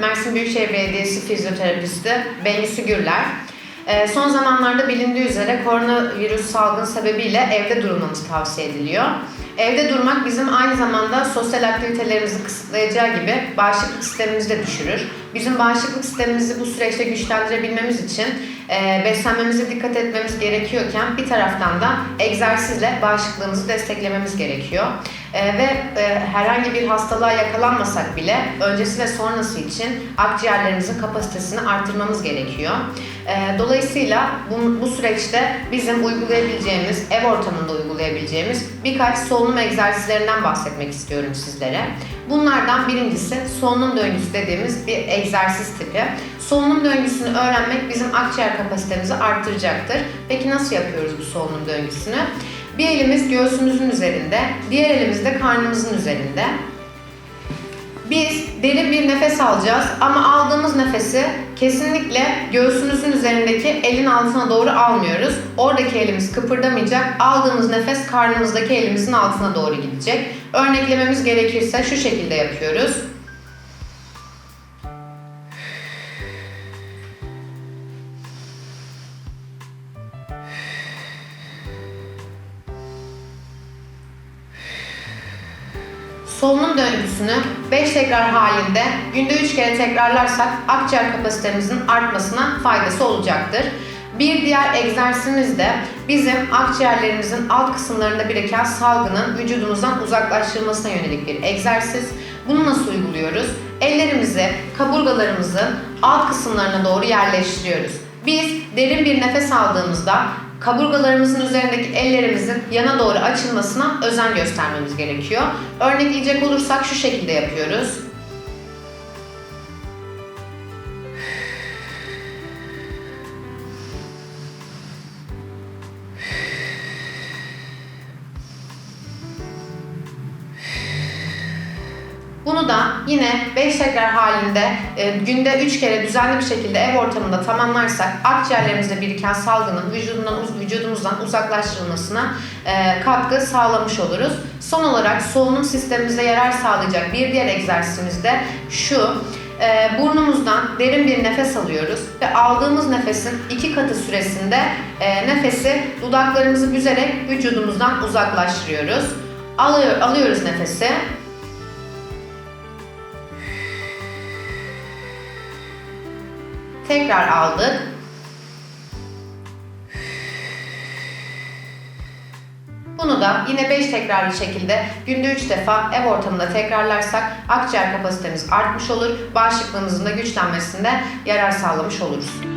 Mersin Büyükşehir Belediyesi fizyoterapisti Bengisi Gürler. Ee, Son zamanlarda bilindiği üzere koronavirüs salgın sebebiyle evde durulmamız tavsiye ediliyor. Evde durmak bizim aynı zamanda sosyal aktivitelerimizi kısıtlayacağı gibi bağışıklık sistemimizi de düşürür. Bizim bağışıklık sistemimizi bu süreçte güçlendirebilmemiz için e, beslenmemize dikkat etmemiz gerekiyorken bir taraftan da egzersizle bağışıklığımızı desteklememiz gerekiyor. E, ve e, herhangi bir hastalığa yakalanmasak bile öncesi ve sonrası için akciğerlerimizin kapasitesini artırmamız gerekiyor. E, dolayısıyla bu, bu süreçte bizim uygulayabileceğimiz, ev ortamında uygulayabileceğimiz birkaç solunum egzersizlerinden bahsetmek istiyorum sizlere. Bunlardan birincisi solunum döngüsü dediğimiz bir egzersiz tipi. Solunum döngüsünü öğrenmek bizim akciğer kapasitemizi arttıracaktır. Peki nasıl yapıyoruz bu solunum döngüsünü? Bir elimiz göğsümüzün üzerinde, diğer elimiz de karnımızın üzerinde. Biz derin bir nefes alacağız ama aldığımız nefesi kesinlikle göğsümüzün üzerindeki elin altına doğru almıyoruz. Oradaki elimiz kıpırdamayacak. Aldığımız nefes karnımızdaki elimizin altına doğru gidecek. Örneklememiz gerekirse şu şekilde yapıyoruz. Solunum döngüsünü 5 tekrar halinde günde 3 kere tekrarlarsak akciğer kapasitemizin artmasına faydası olacaktır. Bir diğer egzersizimiz de bizim akciğerlerimizin alt kısımlarında biriken salgının vücudumuzdan uzaklaştırılmasına yönelik bir egzersiz. Bunu nasıl uyguluyoruz? Ellerimizi kaburgalarımızın alt kısımlarına doğru yerleştiriyoruz. Biz derin bir nefes aldığımızda kaburgalarımızın üzerindeki ellerimizin yana doğru açılmasına özen göstermemiz gerekiyor. Örnekleyecek olursak şu şekilde yapıyoruz. Yine 5 tekrar halinde e, günde 3 kere düzenli bir şekilde ev ortamında tamamlarsak akciğerlerimizde biriken salgının vücudundan, vücudumuzdan uzaklaştırılmasına e, katkı sağlamış oluruz. Son olarak solunum sistemimize yarar sağlayacak bir diğer egzersizimiz de şu. E, burnumuzdan derin bir nefes alıyoruz ve aldığımız nefesin iki katı süresinde e, nefesi dudaklarımızı büzerek vücudumuzdan uzaklaştırıyoruz. Alıyor, alıyoruz nefesi. Tekrar aldık. Bunu da yine 5 tekrarlı şekilde günde 3 defa ev ortamında tekrarlarsak akciğer kapasitemiz artmış olur. Bağışıklığımızın da güçlenmesinde yarar sağlamış oluruz.